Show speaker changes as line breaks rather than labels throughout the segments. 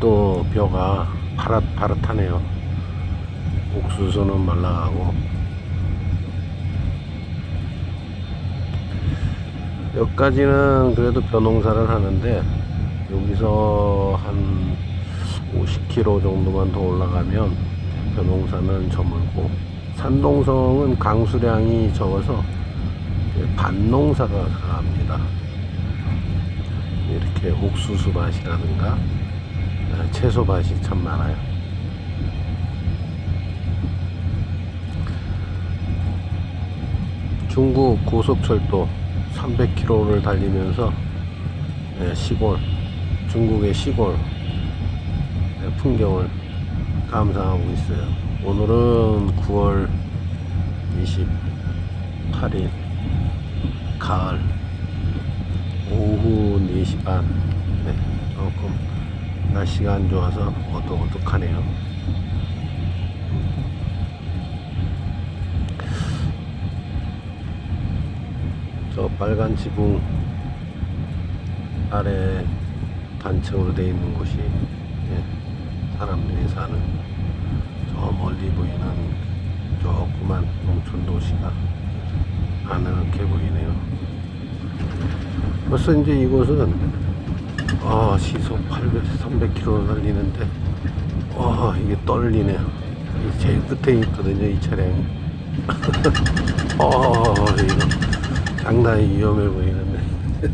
또 벼가 파릇파릇하네요. 옥수수는 말라가고 여기까지는 그래도 벼농사를 하는데 여기서 한 50km 정도만 더 올라가면 벼농사는 저물고 산동성은 강수량이 적어서 반농사가 강합니다. 이렇게 옥수수 밭이라든가 아, 채소 밭이 참 많아요. 중국 고속철도 300km를 달리면서 예, 시골 중국의 시골 예, 풍경을 감상하고 있어요. 오늘은 9월 28일 가을 오후 4시 반 네, 조금 날씨가 안 좋아서 어둑어둑하네요. 저 빨간 지붕 아래 단층으로 되어 있는 곳이 예, 사람들이 사는 저 멀리 보이는 조그만 농촌 도시가 아늑해 보이네요. 벌써 이제 이곳은 아 시속 800, 300km 달리는데 와 이게 떨리네요. 이 제일 끝에 있거든요 이 차량이. 어 이거 상당히 위험해 보이는데.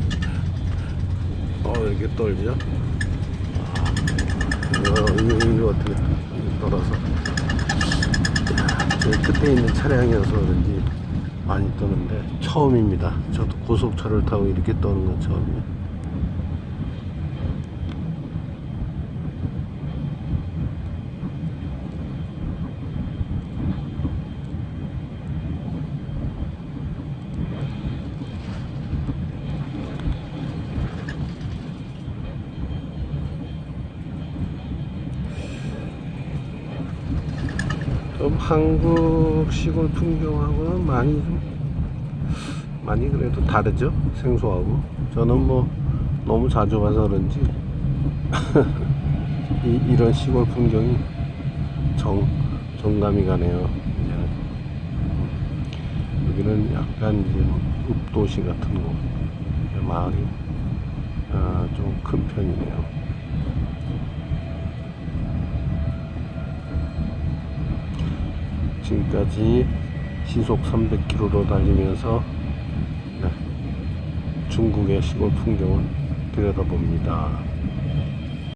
어 이렇게 떨죠? 아, 이거 이거, 이거 어떻게 떨어서 제일 끝에 있는 차량이어서 그런지 많이 떠는데 처음입니다. 저도 고속철을 타고 이렇게 떠는 건 처음이에요. 좀 한국 시골 풍경하고는 많이 좀 많이 그래도 다르죠? 생소하고. 저는 뭐 너무 자주 가서 그런지 이, 이런 시골 풍경이 정 정감이 가네요. 이제는 여기는 약간 이제 뭐 읍도시 같은 곳 마을이 아, 좀큰 편이네요. 지금까지 시속 300km로 달리면서 네, 중국의 시골 풍경을 들여다봅니다.